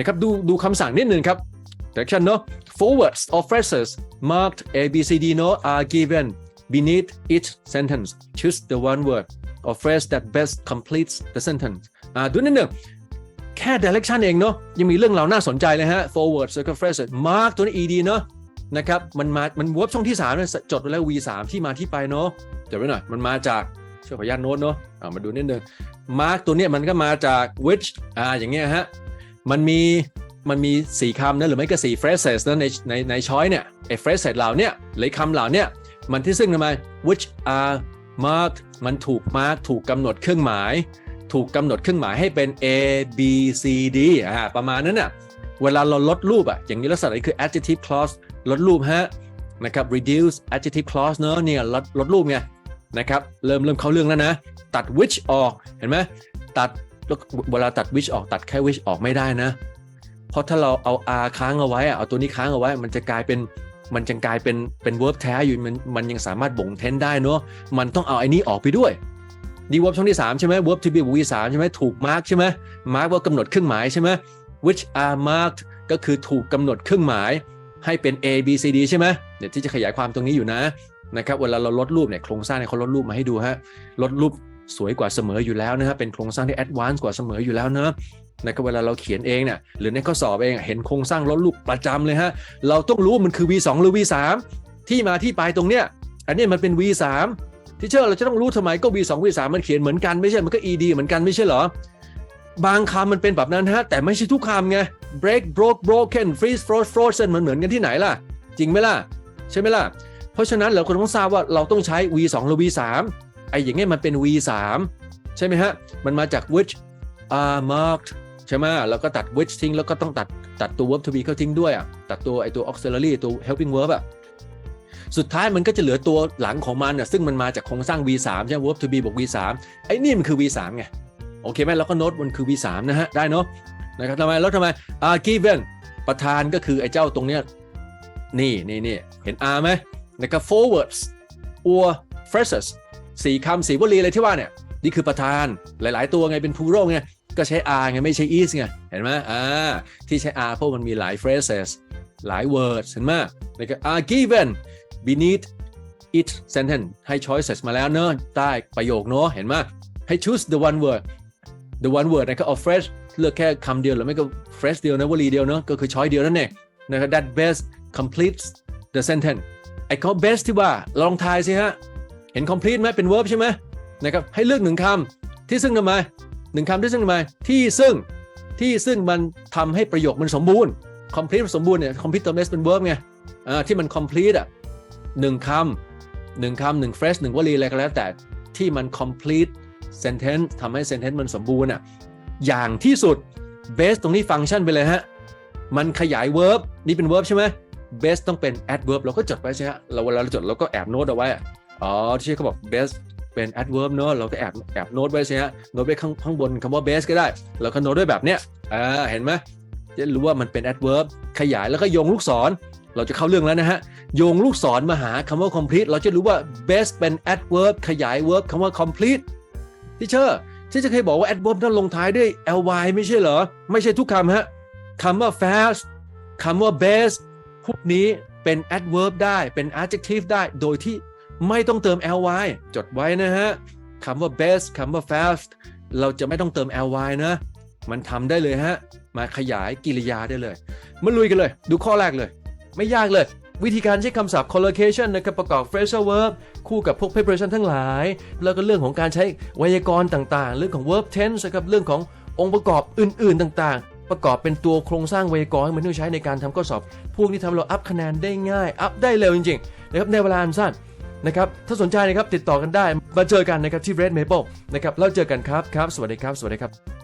นะครับดูดูคำสั่งนิดหนึ่งครับ direction เนอะ forwards or phrases marked A B C D no are given beneath each sentence choose the one word or phrase that best completes the sentence อ่าดูนิดหนึ่งแค่ direction เองเนาะยังมีเรื่องราวน่าสนใจเลยฮะ forwards แล้วก็ phrases mark ตัวนี้ ed เนาะนะครับมันมา มันวบช่องที่3เนี่ยจดไว้แล้ว v 3ที่มาที่ไปเนาะจดไว้หน่อย มันมาจากช่วยขออนุญาตโน้ตเนาะอ่ามาดูนิดนึง mark ตัวเนี้ยมันก็มาจาก which อ่าอย่างเงี้ยฮะ มันมีมันมีสี่คำนะหรือไม่ก็สี่ phrases นะในในในช้อยเนี่ยไอ้ phrases เหล่าเนี้ยหรือคำเหล่าเนี้ยมันที่ซึ่งทำไม which are marked มันถูก mark ถูกกำหนดเครื่องหมาย ถูกกำหนดเครื่องหมายให้เป็น A B C D อ่าประมาณนั้นน่ะเวลาเราลดรูปอะอย่างนี้ลักษณะนี้คือ adjective clause ลดรูปฮะนะครับ reduce adjective clause เนอะเนี่ยลดลดรูปไงนะครับเริ่มเริ่มเข้าเรื่องแล้วนะ ตัด which ออกเห็นไหมตัด แล้วเวลาตัด which ออกตัดแค่ which ออกไม่ได้นะ เพราะถ้าเราเอา r ค้างเอาไว้อะเอาตัวนี้ค้างเอาไว้ มันจะกลายเป็นมันจะกลายเป็นเป็น verb แท้อยู่มันมันยังสามารถบ่งเทนได้เนอะมันต้องเอาไอ้นี้ออกไปด้วยดี verb ช่องที่ 3 ใช่ไหม verb to be v 3ใช่ไหมถูก mark ใช่ไหม mark ว่ากำหนดเครื่องหมายใช่ไหม which are marked ก็คือถูกกำหนดเครื่องหมายให้เป็น A B C D ใช่ไหมเดี๋ยวที่จะขยายความตรงนี้อยู่นะนะครับเวลาเราลดรูปเนี่ยโครงสร้างเนี่ยเขาลดรูปมาให้ดูฮะลดรูป สวยกว่าเสมออยู่แล้วนะฮะเป็นโครงสร้างที่ advanced กว่าเสมออยู่แล้วเนอะนะครับเวลาเราเขียนเองเนี่ยหรือในข้อสอบเองเห็นโครงสร้างลดรูปประจำเลยฮะเราต้องรู้มันคือ V2 หรือ V3 ที่มาที่ไปตรงเนี้ยอันนี้มันเป็น V3 ที่เชื่อเราจะต้องรู้ทำไมก็ V2 V3 มันเขียนเหมือนกันไม่ใช่มันก็ ED เหมือนกันไม่ใช่เหรอบางคำมันเป็นแบบนั้นฮะ แต่ไม่ใช่ทุกคำไง break broke broken freeze froze frozen มันเหมือนกันที่ไหนล่ะ จริงไหมล่ะ ใช่ไหมล่ะ เพราะฉะนั้นเราควรต้องทราบว่าเราต้องใช้ V2 หรือ V3 ไอ้อย่างเงี้ยมันเป็น V3 ใช่ไหมฮะ มันมาจาก which are marked ใช่ไหมแล้วก็ตัด which ทิ้งแล้วก็ต้องตัดตัดตัว verb to be เข้าทิ้งด้วยอะตัดตัวไอตัว auxiliary ตัว helping verb อะสุดท้ายมันก็จะเหลือตัวหลังของมันอะซึ่งมันมาจากโครงสร้าง v3 ใช่ไหม verb to be บวก v3 ไอ้นี่มันคือ v3 ไง โอเคไหมเราก็โน้ตมันคือ v3 นะฮะ ได้เนาะนะครับทำไมแล้วทำไม are given ประธานก็คือไอ้เจ้าตรงเนี้ยนี่นี่นี่เห็น r ไหมนะครับ forwards or phrases สี่คำสี่วลีอะไรที่ว่าเนี่ยนี่คือประธานหลาย ๆ ตัวไงเป็น plural ไงก็ใช้ R ไงไม่ใช่ is ไงเห็นไหมอ่าที่ใช้ R เพราะมันมีหลาย phrases หลาย words เห็นไหมแล้วก็ are given beneath each sentence ให้ choices มาแล้วเนอะใต้ประโยคเนอะเห็นไหมให้ choose the one word the one word นะครับเอา phrase เลือกแค่คำเดียวหรือไม่ก็ phrase เดียวนะวลีเดียวเนอะก็คือ choice เดียวนั่นเองนะครับ that best completes the sentence ไอ้เขา best ที่ว่าลองทายสิฮะ เห็น complete ไหมเป็น verb ใช่ไหมนะครับให้เลือกหนึ่งคำที่ซึ่งทำไมหนึ่งคำที่ซึ่งทำไมที่ซึ่งที่ซึ่งมันทำให้ประโยคมันสมบูรณ์ complete สมบูรณ์เนี่ย complete ตัว s เป็น verb ไงอ่าที่มัน complete อะหนึ่งคำหนึ่งคำหนึ่ง phrase หนึ่งวลีอะไรก็แล้วแต่ที่มัน complete sentence ทำให้ sentence มันสมบูรณ์อะอย่างที่สุด base ตรงนี้ฟังก์ชันไปเลยฮะมันขยาย verb นี่เป็น verb ใช่ไหม base ต้องเป็น adverb เราก็จดไว้ใช่ไหมเราเวลาเราจดเราก็แอบโน้ตเอาไว้ อ๋อที่เขาบอก base เป็น adverb เนอะเราก็แอบแอบโน้ตไว้ใช่ไหมโน้ตไว้ข้างข้างบนคำว่า base ก็ได้ แล้วก็โน้ตด้วยแบบเนี้ยอ่าเห็นไหมจะรู้ว่ามันเป็น adverb ขยายแล้วก็โยงลูกศร เราจะเข้าเรื่องแล้วนะฮะ โยงลูกศรมาหาคำว่า complete เราจะรู้ว่า base เป็น adverb ขยาย verb คำว่า complete ที่เชอร์ที่จะเคยบอกว่า adverb ต้องลงท้ายด้วย ly ไม่ใช่เหรอ ไม่ใช่ทุกคำฮะคำว่า fast คำว่า base พวกนี้เป็น adverb ได้เป็น adjective ได้โดยที่ ไม่ต้องเติม ly จดไว้นะฮะคำว่า best คำว่า fast เราจะไม่ต้องเติม ly นะ มันทำได้เลยฮะ มาขยายกิริยาได้เลยมาลุยกันเลย ดูข้อแรกเลย ไม่ยากเลย วิธีการใช้คำศัพท์ collocation นะครับประกอบ phrasal verb คู่กับพวก preparation ทั้งหลาย แล้วก็เรื่องของการใช้ไวยากรณ์ต่างๆ เรื่องของ verb tense นะครับเรื่องขององค์ประกอบอื่นๆต่างๆ ประกอบเป็นตัวโครงสร้างไวยากรณ์มันต้องใช้ในการทำข้อสอบ พวกนี้ทำเราอัพคะแนนได้ง่าย อัพได้เร็วจริงๆนะครับในเวลาอันสั้น นะครับ ถ้าสนใจนะครับติดต่อกันได้ มาเจอกันนะครับที่ Red Maple นะครับ แล้วเจอกันครับครับ สวัสดีครับ สวัสดีครับ